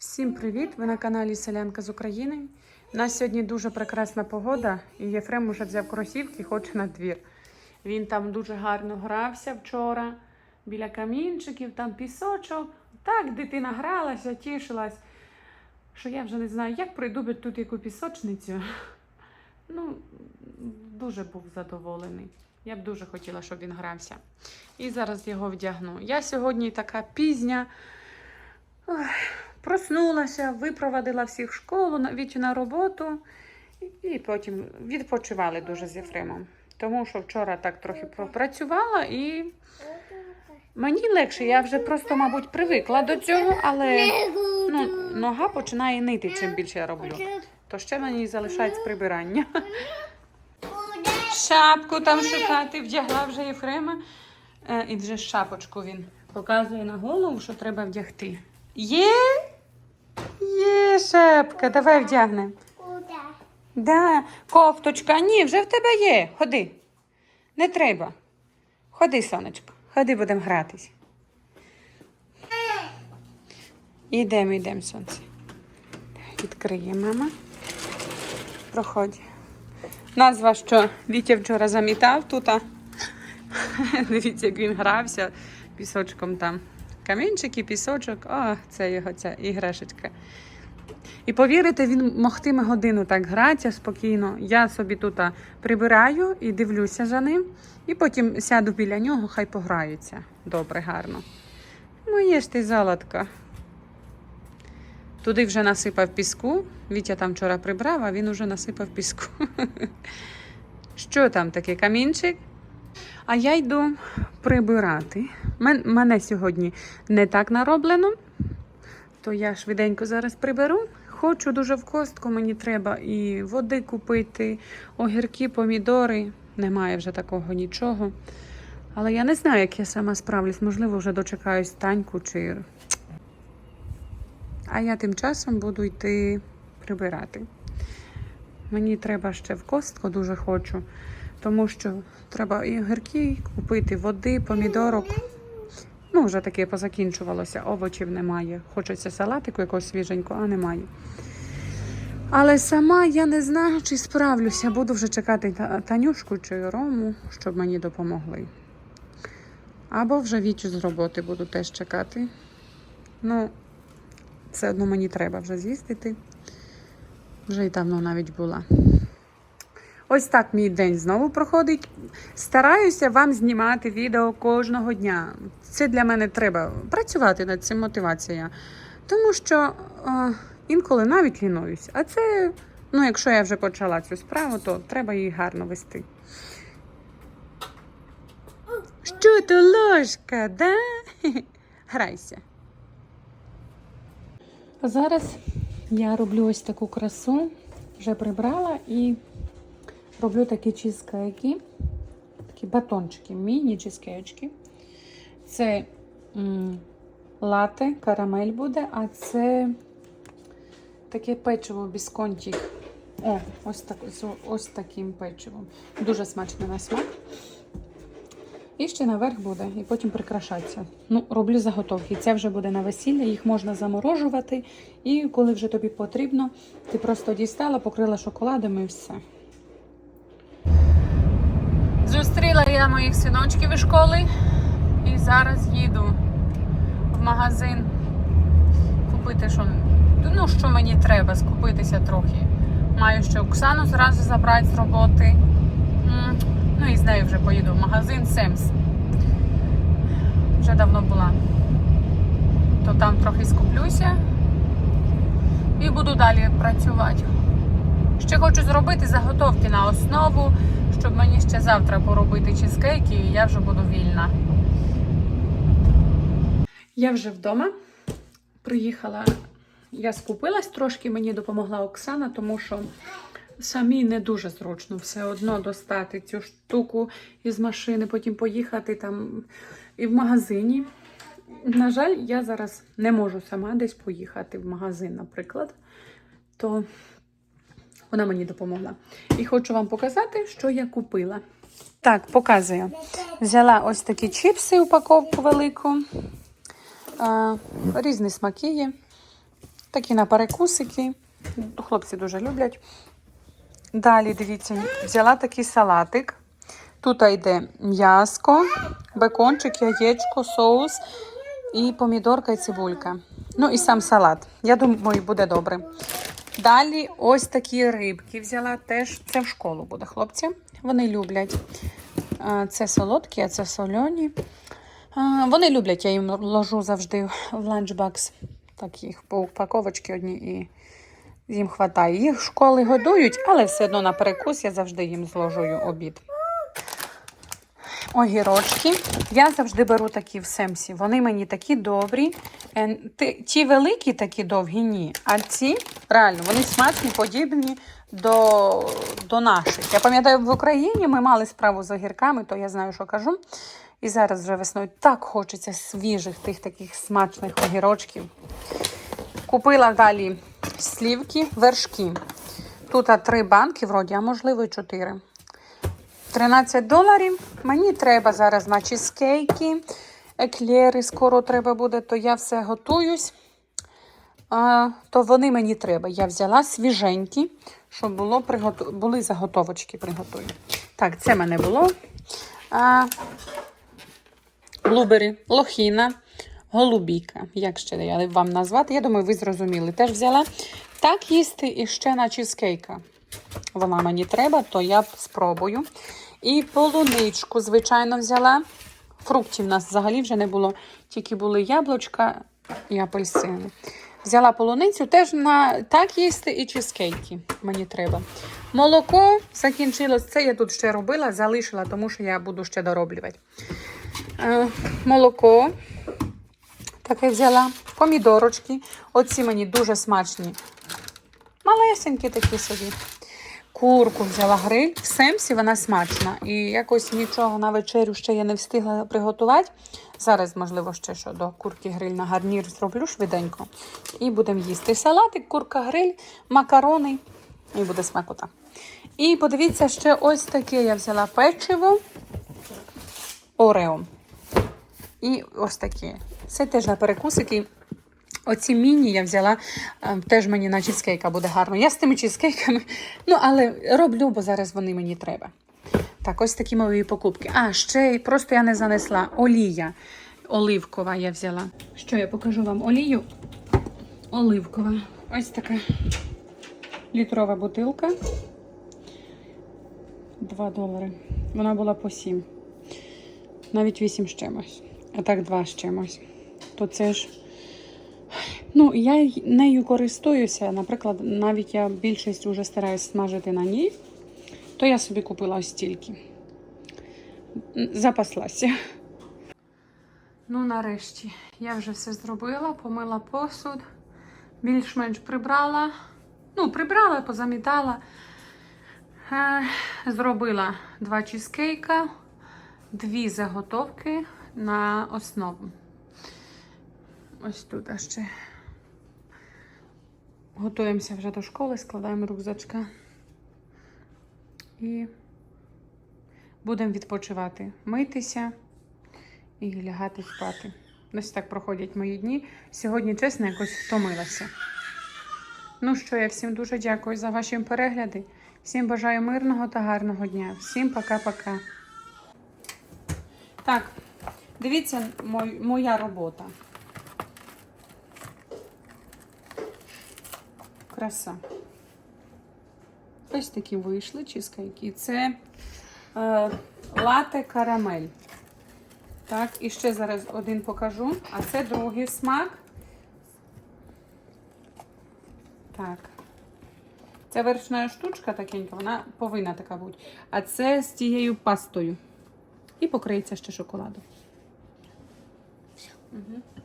Всім привіт! Ви на каналі Селянка з України. У нас сьогодні дуже прекрасна погода, і Єфрем уже взяв кросівки і хоче на двір. Він там дуже гарно грався вчора біля камінчиків, там пісочок. Так дитина гралася, тішилась, що я вже не знаю, як пройду тут яку пісочницю. Ну, дуже був задоволений. Я б дуже хотіла, щоб він грався. І зараз його вдягну. Я сьогодні така пізня. Ой, Проснулася, випровадила всіх в школу, навіть на роботу, і- потім відпочивали дуже з Єфремом. Тому що вчора так трохи пропрацювала і мені легше, я вже просто, мабуть, привикла до цього, але ну, нога починає нити, чим більше я роблю. То ще мені залишається прибирання. Шапку там шукати, вдягла вже Єфрема. Е, І вже шапочку він показує на голову, що треба вдягти. Є? Є шапка, давай вдягнемо. Куда? Да, кофточка. Ні, вже в тебе є. Ходи. Не треба. Ходи, сонечко. Ходи, будемо гратись. Ідемо, йдемо, сонце. Відкриє мама. Проходь. Назва, що Вітя вчора замітав тут. Дивіться, як він грався пісочком там. Камінчики, пісочок. О, це його ця іграшечка. І повірите, він могтиме годину так гратися спокійно. Я собі тут прибираю і дивлюся за ним, і потім сяду біля нього, хай пограється. Добре, гарно. Моє ж ти золотко. Туди вже насипав піску. Вітя там вчора прибрав, а він уже насипав піску. Що там таке камінчик? А я йду прибирати. Мен- Мене сьогодні не так нароблено, то я швиденько зараз приберу. Хочу дуже в костку, мені треба і води купити, огірки, помідори. Немає вже такого нічого. Але я не знаю, як я сама справлюсь. Можливо, вже дочекаюсь Таньку чи. А я тим часом буду йти прибирати. Мені треба ще в костку дуже хочу, тому що треба і огірки купити, води, помідорок. Ну, вже таке позакінчувалося, овочів немає. Хочеться салатику якогось свіженького, а немає. Але сама я не знаю, чи справлюся. Буду вже чекати Танюшку чи Рому, щоб мені допомогли. Або вже Вітю з роботи буду теж чекати. Ну, все одно мені треба вже з'їздити. Вже й давно навіть була. Ось так мій день знову проходить. Стараюся вам знімати відео кожного дня. Це для мене треба працювати над цим мотивація. Тому що е, інколи навіть лінуюсь. А це, ну, якщо я вже почала цю справу, то треба її гарно вести. Що то ложка, да? Грайся. Зараз я роблю ось таку красу, вже прибрала і роблю такі чизкейки, такі батончики, міні-чизкейчки. Це м, лате, карамель буде, а це таке печиво бісконті. О, ось, так, з ось таким печивом. Дуже смачне на смак. І ще наверх буде, і потім прикрашаться. Ну, роблю заготовки. Це вже буде на весілля, їх можна заморожувати. І коли вже тобі потрібно, ти просто дістала, покрила шоколадом і все. Зустріла я моїх синочків із школи і зараз їду в магазин купити, що, ну, що мені треба, скупитися трохи. Маю ще Оксану зразу забрати з роботи. Ну і з нею вже поїду в магазин Семс. Вже давно була. То там трохи скуплюся і буду далі працювати. Ще хочу зробити заготовки на основу, щоб мені ще завтра поробити чизкейки, і я вже буду вільна. Я вже вдома. Приїхала, я скупилась трошки, мені допомогла Оксана, тому що самі не дуже зручно все одно достати цю штуку із машини, потім поїхати там і в магазині. На жаль, я зараз не можу сама десь поїхати в магазин, наприклад. То вона мені допомогла. І хочу вам показати, що я купила. Так, показую. Взяла ось такі чіпси, упаковку велику. Різні смаки є. Такі на перекусики. Хлопці дуже люблять. Далі, дивіться, взяла такий салатик. Тут йде м'яско, бекончик, яєчко, соус і помідорка і цибулька. Ну і сам салат. Я думаю, буде добре. Далі ось такі рибки взяла. Теж це в школу буде, хлопці. Вони люблять. Це солодкі, а це солені. Вони люблять, я їм ложу завжди в ланчбакс. Так їх по упаковочці одні і їм хватає. Їх школи годують, але все одно на перекус я завжди їм зложую обід. Огірочки. Я завжди беру такі в семсі. Вони мені такі добрі. Е, Ті великі такі довгі, ні. А ці реально вони смачні, подібні до, до наших. Я пам'ятаю, в Україні ми мали справу з огірками, то я знаю, що кажу. І зараз вже весною так хочеться свіжих тих таких смачних огірочків. Купила далі слівки, вершки. Тут три банки, вроді, а можливо і чотири. 13 доларів. Мені треба зараз на чизкейки, еклери скоро треба буде, то я все готуюсь. А, то вони мені треба. Я взяла свіженькі, щоб було приготу... були заготовочки приготую. Так, це мене було. А, блубери, лохіна, голубіка. Як ще я вам назвати? Я думаю, ви зрозуміли. Теж взяла. Так їсти і ще на чизкейка. Вона мені треба, то я спробую. І полуничку, звичайно, взяла. Фруктів в нас взагалі вже не було, тільки були яблучка і апельсини. Взяла полуницю теж на так їсти і чизкейки мені треба. Молоко закінчилось. Це я тут ще робила, залишила, тому що я буду ще дороблювати. Е, молоко таке взяла. Помідорочки. Оці мені дуже смачні. Малесенькі такі собі. Курку взяла гриль. В семсі вона смачна. І якось нічого на вечерю ще я не встигла приготувати. Зараз, можливо, ще що до курки гриль на гарнір зроблю швиденько. І будемо їсти салатик, курка гриль, макарони. І буде смакота. І подивіться, ще ось таке я взяла печиво Орео. І ось такі. Це теж на перекусики. Оці міні я взяла, е, теж мені на чизкейка буде гарно. Я з тими чизкейками, ну, але роблю, бо зараз вони мені треба. Так, ось такі мої покупки. А, ще й просто я не занесла. Олія оливкова я взяла. Що я покажу вам олію? Оливкова. Ось така літрова бутилка. 2 долари. Вона була по 7. Навіть 8 з чимось. А так 2 з чимось. То це ж. Ну, я нею користуюся. Наприклад, навіть я більшість вже стараюсь смажити на ній, то я собі купила ось стільки. Запаслася. Ну, нарешті, я вже все зробила, помила посуд, більш-менш прибрала. Ну, прибрала, позамітала. Е, Зробила два чизкейка, дві заготовки на основу. Ось тут ще. Готуємося вже до школи, складаємо рюкзачка. І будемо відпочивати, митися і лягати спати. Ось так проходять мої дні. Сьогодні, чесно, якось втомилася. Ну що, я всім дуже дякую за ваші перегляди. Всім бажаю мирного та гарного дня. Всім пока-пока. Так, дивіться моя робота. Краса. Ось такі вийшли чизкейки. Це е, лате карамель. Так, і ще зараз один покажу. А це другий смак. Так. Це вершна штучка такенька, вона повинна така бути. А це з тією пастою. І покриється ще шоколадом. Угу.